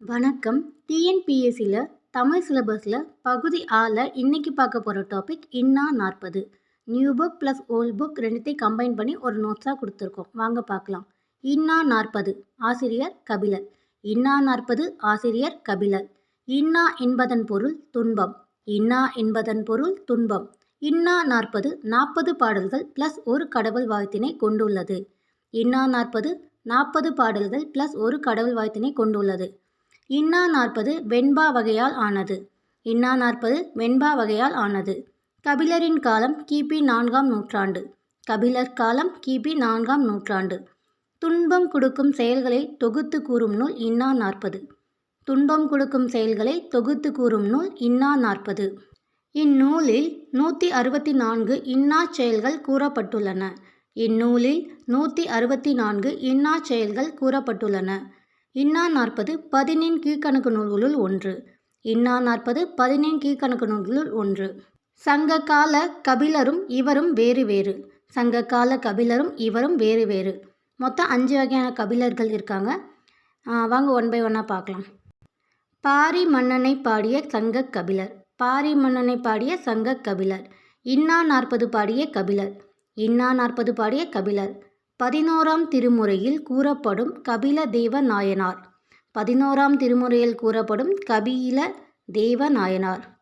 வணக்கம். டிஎன்பிஎஸ்சியில் தமிழ் சிலபஸில் பகுதி ஆல இன்னைக்கு பார்க்க போகிற டாபிக் இன்னா நாற்பது. New book plus old book ரெண்டுத்தையும் கம்பைன் பண்ணி ஒரு நோட்ஸாக கொடுத்துருக்கோம். வாங்க பார்க்கலாம். இன்னா நாற்பது ஆசிரியர் கபிலர். இன்னா நாற்பது ஆசிரியர் கபிலர். இன்னா என்பதன் பொருள் துன்பம். இன்னா என்பதன் பொருள் துன்பம். இன்னா நாற்பது நாற்பது பாடல்கள் ப்ளஸ் ஒரு கடவுள் வாழ்த்தினை கொண்டுள்ளது. இன்னா நாற்பது நாற்பது பாடல்கள் ப்ளஸ் ஒரு கடவுள் வாழ்த்தினை கொண்டுள்ளது. இன்னா நாற்பது வெண்பா வகையால் ஆனது. இன்னா நாற்பது வெண்பா வகையால் ஆனது. கபிலரின் காலம் கிபி நான்காம் நூற்றாண்டு. கபிலர் காலம் கிபி நான்காம் நூற்றாண்டு. துன்பம் கொடுக்கும் செயல்களை தொகுத்து கூறும் நூல் இன்னா நாற்பது. துன்பம் கொடுக்கும் செயல்களை தொகுத்து கூறும் நூல் இன்னா நாற்பது. இந்நூலில் நூற்றி அறுபத்தி நான்கு இன்னா செயல்கள் கூறப்பட்டுள்ளன. இந்நூலில் நூற்றி அறுபத்தி நான்கு இன்னா செயல்கள் கூறப்பட்டுள்ளன. இன்னா நாற்பது பதினெண் கீழ்கணக்கு நூல்களுள் ஒன்று. இன்னா நாற்பது பதினெண் கீழ்கணக்கு நூல்களுள் ஒன்று. சங்க கால கபிலரும் இவரும் வேறு வேறு. சங்க கால கபிலரும் இவரும் வேறு வேறு. மொத்தம் அஞ்சு வகையான கபிலர்கள் இருக்காங்க. வாங்க ஒன் பை ஒன்னாக பார்க்கலாம். பாரி மன்னனை பாடிய சங்க கபிலர். பாரி மன்னனை பாடிய சங்க கபிலர். இன்னா நாற்பது பாடிய கபிலர். இன்னா நாற்பது பாடிய கபிலர். பதினோராம் திருமுறையில் கூறப்படும் கபில தேவ நாயனார் பதினோராம் திருமுறையில் கூறப்படும் கபில தேவ நாயனார்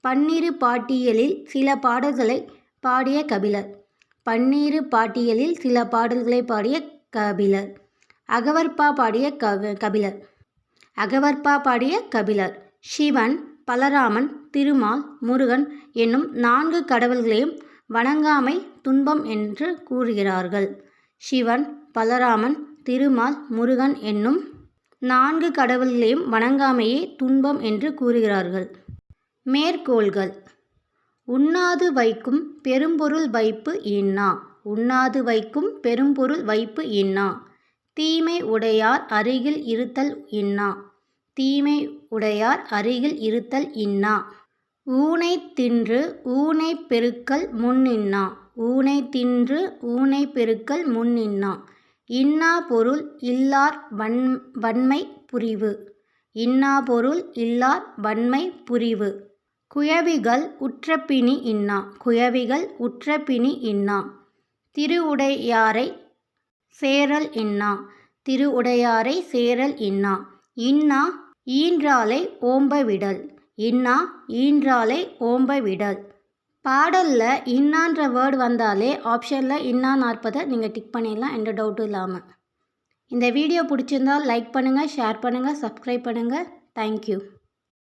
பன்னிரு பாட்டியலில் சில பாடல்களை பாடிய கபிலர். பன்னிரு பாட்டியலில் சில பாடல்களை பாடிய கபிலர். அகவர்பா பாடிய கபிலர். அகவர்பா பாடிய கபிலர். சிவன் பலராமன் திருமால் முருகன் என்னும் நான்கு கடவுள்களையும் வணங்காமை துன்பம் என்று கூறுகிறார்கள். சிவன் பலராமன் திருமால் முருகன் என்னும் நான்கு கடவுள்களையும் வணங்காமையே துன்பம் என்று கூறுகிறார்கள். மேற்கோள்கள். உண்ணாது வைக்கும் பெரும்பொருள் வைப்பு இன்னா. உண்ணாது வைக்கும் பெரும்பொருள் வைப்பு இன்னா. தீமை உடையார் அருகில் இருத்தல் இன்னா. தீமை உடையார் அருகில் இருத்தல் இன்னா. ஊனை தின்று ஊனை பெருக்கல் முன்னின்னா. ஊனை தின்று ஊனை பெருக்கல் முன்னின்னா இன்னா. பொருள் இல்லார் வன் வன்மை புரிவு. இன்னா பொருள் இல்லார் வன்மை புரிவு. குயவிகள் உற்றப்பினி இன்னா. குயவிகள் உற்றப்பினி இன்னா. திருவுடையாரை சேரல் இன்னா. திருவுடையாரை சேரல் இன்னா. இன்னா ஈன்றாலை ஓம்ப விடல் இன்னா ஈன்றாலை ஓம்ப விடல் பாடலில் இன்னான்ற வேர்டு வந்தாலே ஆப்ஷனில் இன்னா நாற்பதை நீங்கள் டிக் பண்ணிடலாம் எந்த டவுட்டும் இல்லாமல் இந்த வீடியோ பிடிச்சிருந்தால் லைக் பண்ணுங்கள் ஷேர் பண்ணுங்கள் சப்ஸ்கிரைப் பண்ணுங்கள் தேங்க்யூ